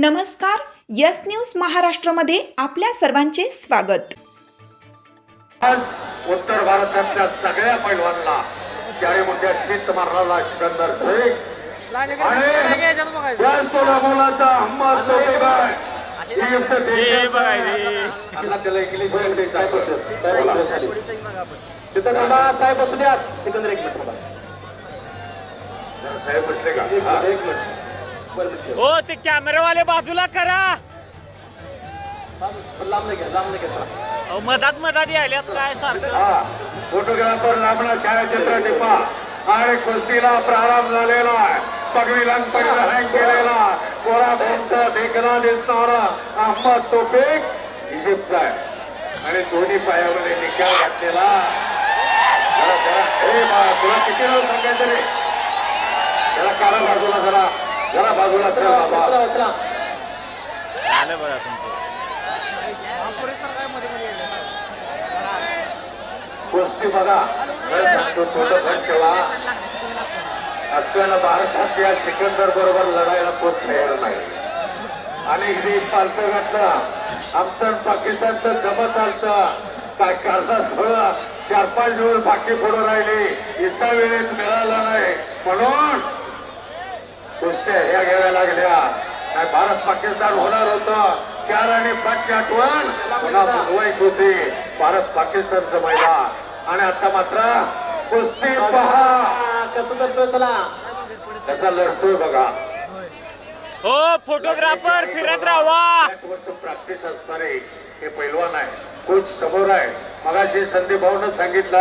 नमस्कार yes news महाराष्ट्रामध्ये आपल्या सर्वांचे स्वागत आज उत्तर भारतातल्या सगळ्या पैलवानला त्यावेळी मोठ्या शीत मारणारा सिकंदर शेख आणि मुलाचा त्याला इंग्लिशमध्ये काय. तिथं थांबा, साहेब बसू द्या. सिकंदर एक मिनिट थांबा. जरा साहेब बसले का. एक मिनिट. हो ते कॅमेरावाले बाजूला करा. अहो, मधात मधात यायल्यात काय सारखं? हा फोटोग्राफर लांबणा छायाचित्र टिपा आणि कुस्तीला प्रारंभ झालेला आहे. पगडी लंगपडीला हँग केलेला कोरा भोमचा देखना दिसणारा अहमद तोफिक इजिप्तचा आहे. आणि दोन्ही पायामध्ये निकाल घातलेला जरा जरा हे बा तुला किती वेळ सांगायचं रे? जरा काढा बाजूला जरा. जरा बाजूला चल बाबा. आलं बघा तुमचं. कुस्ती बघा. सांगतो छोटं पण ठेवा. असल्यानं भारतात या सिकंदर बरोबर लढायला कोण तयार नाही. आणि इथे पालतं घातलं. आमचं पाकिस्तानचं जमत आलतं काय करता स्थळ? चार पाच दिवस बाकी पुढं राहिली. इतका वेळेत मिळाला नाही. म्हणून कुस्त्या ह्या घ्याव्या लागल्या काय भारत पाकिस्तान होणार होतं? चार आणि पाचची आठवण? पुन्हा बनवायची होती. भारत पाकिस्तानचं मैदान. आणि आता मात्र कुस्ती पहा. कसं करतोय चला. कसा लढतोय बघा. हो फोटोग्राफर फिरत राहा प्रॅक्टिस असणारे हे पैलवान आहे कोच समोर आहे मगाशी संदीप भाऊन सांगितलं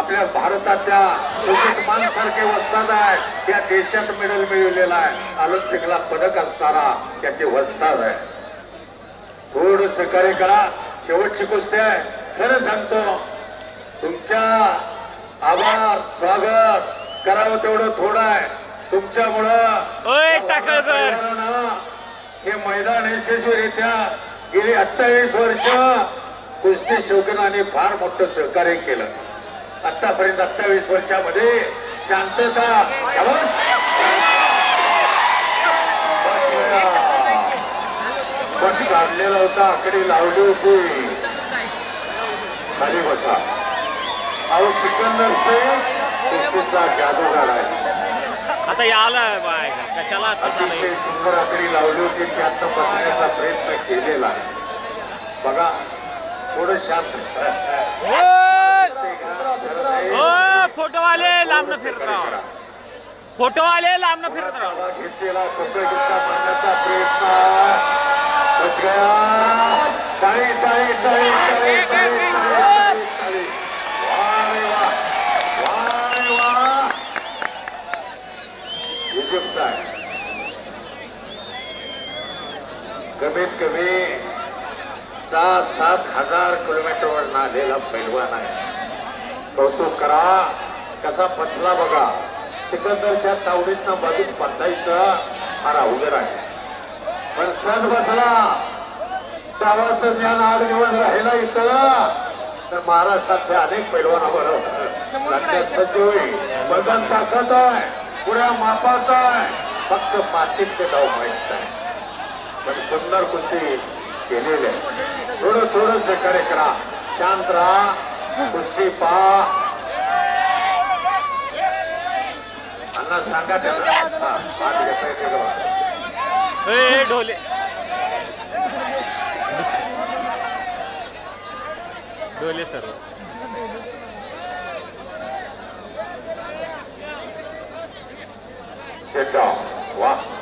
आपल्या भारताच्या सुजित मान सारखे वस्ताद आहे त्या देशात मेडल मिळवलेला आहे ऑलिम्पिकला पदक असणारा त्याचे वस्ताद आहे. थोडं सहकार्य करा शेवटची कुस्ती आहे खरं सांगतो तुमच्या आभार स्वागत. करावं तेवढं थोडं आहे तुमच्यामुळं टाकळकर हे मैदान यशस्वीरित्या गेली अठ्ठावीस वर्ष कुस्ती शौकीनाने फार मोठं सहकार्य केलं. आतापर्यंत अठ्ठावीस वर्षामध्ये शांतता. बस काढलेला होता आकडे लावली होती. खाली बसा. अहो सिकंदर सिंग कुस्तीचा जादूगार आहे. आता याला बाय कशाला आता? सुंदर आकडी लावली होती त्यातनं बसण्याचा प्रयत्न केलेला. बघा थोडं शांत हो फोटोवाले लांबनं फिरत राहा फोटोवाले लांबनं फिरत राहा घेतलेला प्रयत्न बच गया. टाळी, टाळी, टाळी, टाळी, टाळी, टाळी, टाळी. वा रे वा. वा रे वा. इजिप्त आहे कमीत कमी सात सात हजार किलोमीटरवर नालेला पैलवान आहे. कौतुक करा. कसा पचला बघा. सिकंदरच्या तावडीतनं बाजूत पचायचं फार अवघड आहे. पण सण बसला. गावाचं ज्ञान आठ दिवस राहिला इथं. तर महाराष्ट्रातल्या अनेक सज्ज होईल बदल ताकद आहे. पुऱ्या मापाचा आहे. फक्त मातीत ते डाव माहीत आहे पण सुंदर कुस्ती केलेले आहे. थोडं थोडं सहकार्य करा. शांत राहा. कुस्ती पहा. अण्णा सांगा. ए ढोले. ढोले सर्व Sit down. वा.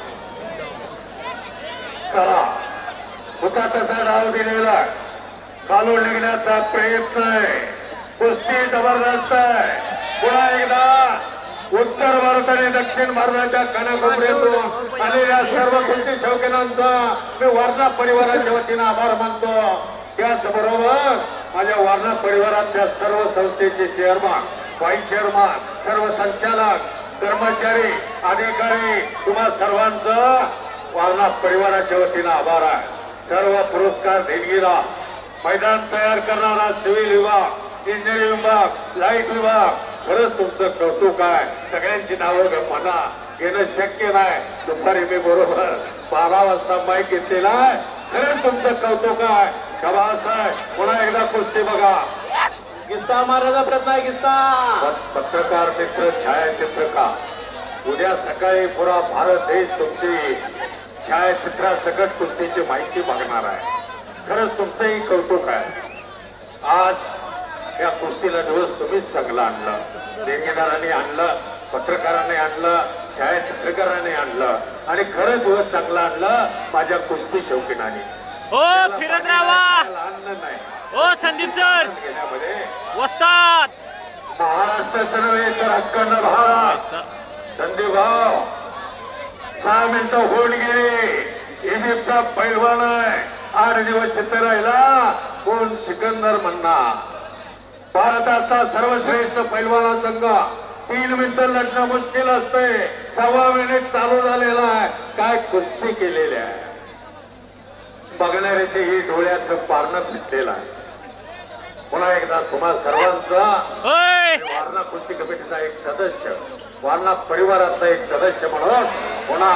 करा. होता तसा डाव दिलेला खालून निघण्याचा प्रयत्न आहे. कुस्ती जबरदस्त आहे. पुन्हा एकदा उत्तर भारत आणि दक्षिण भारताच्या कानाकोपऱ्यातून आलेल्या सर्व कुस्ती शौकीनांचा मी वारणा परिवाराच्या वतीनं आभार मानतो. त्याचबरोबर माझ्या वारणा परिवारातल्या सर्व संस्थेचे चेअरमन व्हाईस चेअरमन सर्व संचालक कर्मचारी अधिकारी तुम्हा सर्वांचं वारणा परिवाराच्या वतीनं आभार आहे. सर्व पुरस्कार देणगीला मैदान तयार करणारा सिव्हिल विभाग इंजिनिअरिंग विभाग लाइट विभाग खरंच तुमचं कौतुक आहे. सगळ्यांची नावं म्हणा घेणं शक्य नाही. दुपारी मी बरोबर बारा वाजता माईक घेतलेला आहे. खरंच तुमचं कौतुक आहे. गवास आहे पुन्हा एकदा कुस्ती बघा. किस्सा मारायचा प्रयत्न आहे किस्सा पत्रकार मित्र छायाचित्रकार. उद्या सकाळी पुरा भारत देश तुमची छायाचित्रासकट कुस्तीची माहिती बघणार आहे. खरंच तुमचंही कौतुक आहे. आज या कुस्तीला दिवस तुम्हीच चांगलं आणलं. देणगीदारांनी आणलं पत्रकारांनी आणलं छायाचित्रकारांनी आणलं आणि खरं दिवस चांगलं आणलं माझ्या कुस्ती शौकीनाने. हो फिरत राहा. आणलं नाही. हो संदीप सर. घेण्यामध्ये वस्तात. महाराष्ट्राचं नव्हे तर अखंड भारत. संदीप भाऊ सहा मिनिटं होऊन गेली इजिप्तचा पैलवान आहे. आठ दिवस तिथे राहिला कोण सिकंदर म्हणणार? भारताचा सर्वश्रेष्ठ पैलवाना संघ तीन मिनिटं लढणं मुश्किल असते. सव्वा मिनिट चालू झालेला आहे. काय कुस्ती केलेली आहे. बघणाऱ्याचे ही डोळ्याचं पारणं फिटलेलं आहे. पुन्हा एकदा तुम्हा सर्वांचा वारणा कुस्ती कमिटीचा एक सदस्य वारणा परिवारातला एक सदस्य म्हणून पुन्हा